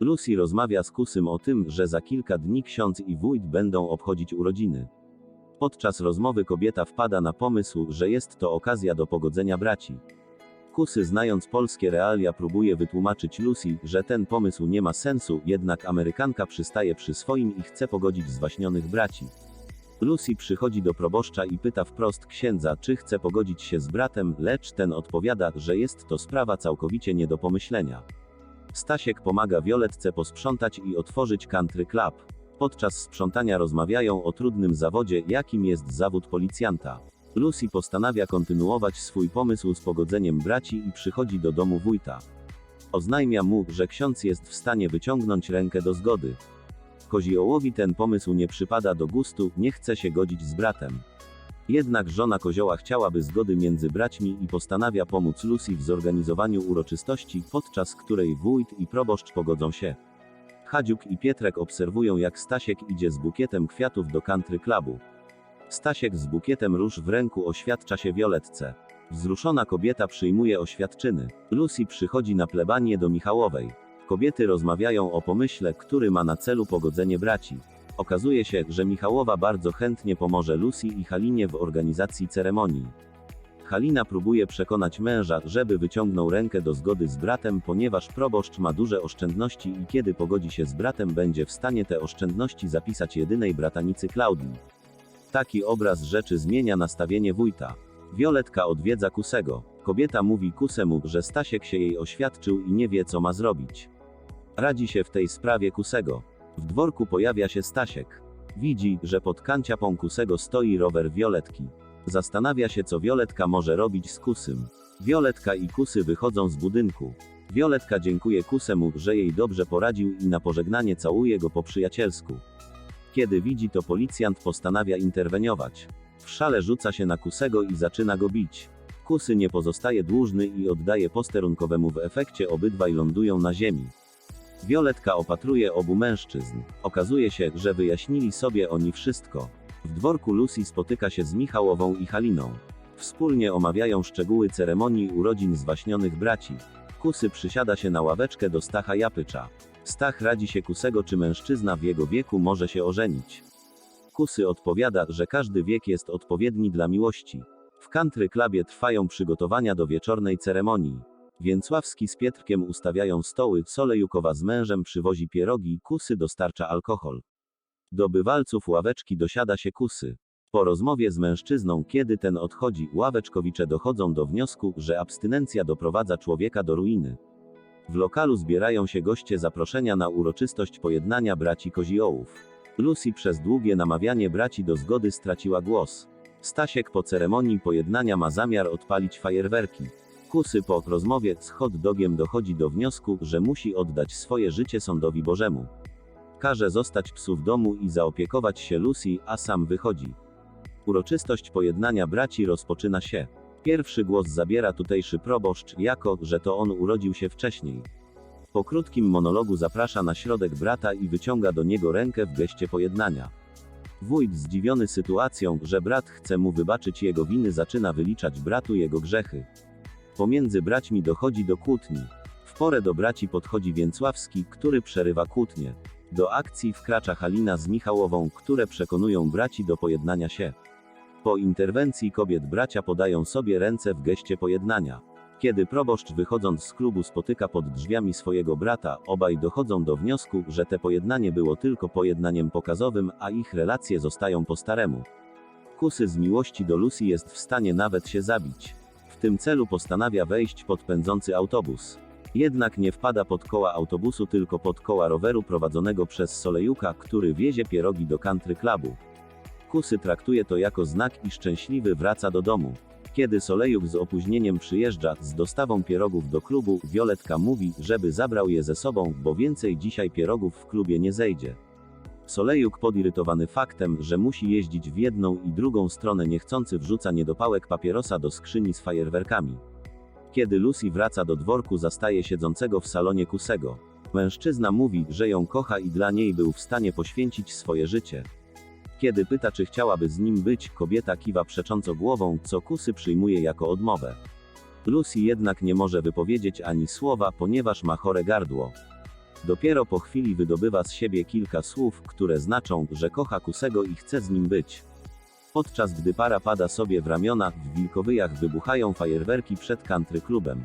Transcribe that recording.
Lucy rozmawia z Kusym o tym, że za kilka dni ksiądz i wójt będą obchodzić urodziny. Podczas rozmowy kobieta wpada na pomysł, że jest to okazja do pogodzenia braci. Kusy znając polskie realia próbuje wytłumaczyć Lucy, że ten pomysł nie ma sensu, jednak Amerykanka przystaje przy swoim i chce pogodzić zwaśnionych braci. Lucy przychodzi do proboszcza i pyta wprost księdza, czy chce pogodzić się z bratem, lecz ten odpowiada, że jest to sprawa całkowicie nie do pomyślenia. Stasiek pomaga Violetce posprzątać i otworzyć country club. Podczas sprzątania rozmawiają o trudnym zawodzie, jakim jest zawód policjanta. Lucy postanawia kontynuować swój pomysł z pogodzeniem braci i przychodzi do domu wójta. Oznajmia mu, że ksiądz jest w stanie wyciągnąć rękę do zgody. Koziołowi ten pomysł nie przypada do gustu, nie chce się godzić z bratem. Jednak żona kozioła chciałaby zgody między braćmi i postanawia pomóc Lucy w zorganizowaniu uroczystości, podczas której wójt i proboszcz pogodzą się. Hadziuk i Pietrek obserwują jak Stasiek idzie z bukietem kwiatów do country clubu. Stasiek z bukietem róż w ręku oświadcza się Violetce. Wzruszona kobieta przyjmuje oświadczyny. Lucy przychodzi na plebanię do Michałowej. Kobiety rozmawiają o pomyśle, który ma na celu pogodzenie braci. Okazuje się, że Michałowa bardzo chętnie pomoże Lucy i Halinie w organizacji ceremonii. Halina próbuje przekonać męża, żeby wyciągnął rękę do zgody z bratem, ponieważ proboszcz ma duże oszczędności i kiedy pogodzi się z bratem, będzie w stanie te oszczędności zapisać jedynej bratanicy Klaudii. Taki obraz rzeczy zmienia nastawienie wójta. Violetka odwiedza Kusego. Kobieta mówi Kusemu, że Stasiek się jej oświadczył i nie wie co ma zrobić. Radzi się w tej sprawie Kusego. W dworku pojawia się Stasiek. Widzi, że pod kanciapą Kusego stoi rower Violetki. Zastanawia się co Violetka może robić z Kusym. Violetka i Kusy wychodzą z budynku. Violetka dziękuje Kusemu, że jej dobrze poradził i na pożegnanie całuje go po przyjacielsku. Kiedy widzi to policjant postanawia interweniować. W szale rzuca się na Kusego i zaczyna go bić. Kusy nie pozostaje dłużny i oddaje posterunkowemu w efekcie obydwaj lądują na ziemi. Violetka opatruje obu mężczyzn. Okazuje się, że wyjaśnili sobie oni wszystko. W dworku Lucy spotyka się z Michałową i Haliną. Wspólnie omawiają szczegóły ceremonii urodzin zwaśnionych braci. Kusy przysiada się na ławeczkę do Stacha Japycza. Stach radzi się Kusego, czy mężczyzna w jego wieku może się ożenić. Kusy odpowiada, że każdy wiek jest odpowiedni dla miłości. W country clubie trwają przygotowania do wieczornej ceremonii. Więcławski z Pietrkiem ustawiają stoły, Solejukowa z mężem przywozi pierogi, Kusy dostarcza alkohol. Do bywalców ławeczki dosiada się Kusy. Po rozmowie z mężczyzną, kiedy ten odchodzi, ławeczkowicze dochodzą do wniosku, że abstynencja doprowadza człowieka do ruiny. W lokalu zbierają się goście zaproszenia na uroczystość pojednania braci Koziołów. Lucy przez długie namawianie braci do zgody straciła głos. Stasiek po ceremonii pojednania ma zamiar odpalić fajerwerki. Kusy po rozmowie z hot dogiem dochodzi do wniosku, że musi oddać swoje życie sądowi Bożemu. Każe zostać psu w domu i zaopiekować się Lucy, a sam wychodzi. Uroczystość pojednania braci rozpoczyna się. Pierwszy głos zabiera tutejszy proboszcz, jako, że to on urodził się wcześniej. Po krótkim monologu zaprasza na środek brata i wyciąga do niego rękę w geście pojednania. Wójt zdziwiony sytuacją, że brat chce mu wybaczyć jego winy zaczyna wyliczać bratu jego grzechy. Pomiędzy braćmi dochodzi do kłótni. W porę do braci podchodzi Więcławski, który przerywa kłótnię. Do akcji wkracza Halina z Michałową, które przekonują braci do pojednania się. Po interwencji kobiet bracia podają sobie ręce w geście pojednania. Kiedy proboszcz wychodząc z klubu spotyka pod drzwiami swojego brata, obaj dochodzą do wniosku, że te pojednanie było tylko pojednaniem pokazowym, a ich relacje zostają po staremu. Kusy z miłości do Lucy jest w stanie nawet się zabić. W tym celu postanawia wejść pod pędzący autobus. Jednak nie wpada pod koła autobusu, tylko pod koła roweru prowadzonego przez Solejuka, który wiezie pierogi do country clubu. Kusy traktuje to jako znak i szczęśliwy wraca do domu. Kiedy Solejuk z opóźnieniem przyjeżdża z dostawą pierogów do klubu, Violetka mówi, żeby zabrał je ze sobą, bo więcej dzisiaj pierogów w klubie nie zejdzie. Solejuk podirytowany faktem, że musi jeździć w jedną i drugą stronę niechcący wrzuca niedopałek papierosa do skrzyni z fajerwerkami. Kiedy Lucy wraca do dworku zastaje siedzącego w salonie Kusego. Mężczyzna mówi, że ją kocha i dla niej był w stanie poświęcić swoje życie. Kiedy pyta, czy chciałaby z nim być, kobieta kiwa przecząco głową, co Kusy przyjmuje jako odmowę. Lucy jednak nie może wypowiedzieć ani słowa, ponieważ ma chore gardło. Dopiero po chwili wydobywa z siebie kilka słów, które znaczą, że kocha Kusego i chce z nim być. Podczas gdy para pada sobie w ramiona, w wilkowyjach wybuchają fajerwerki przed country klubem.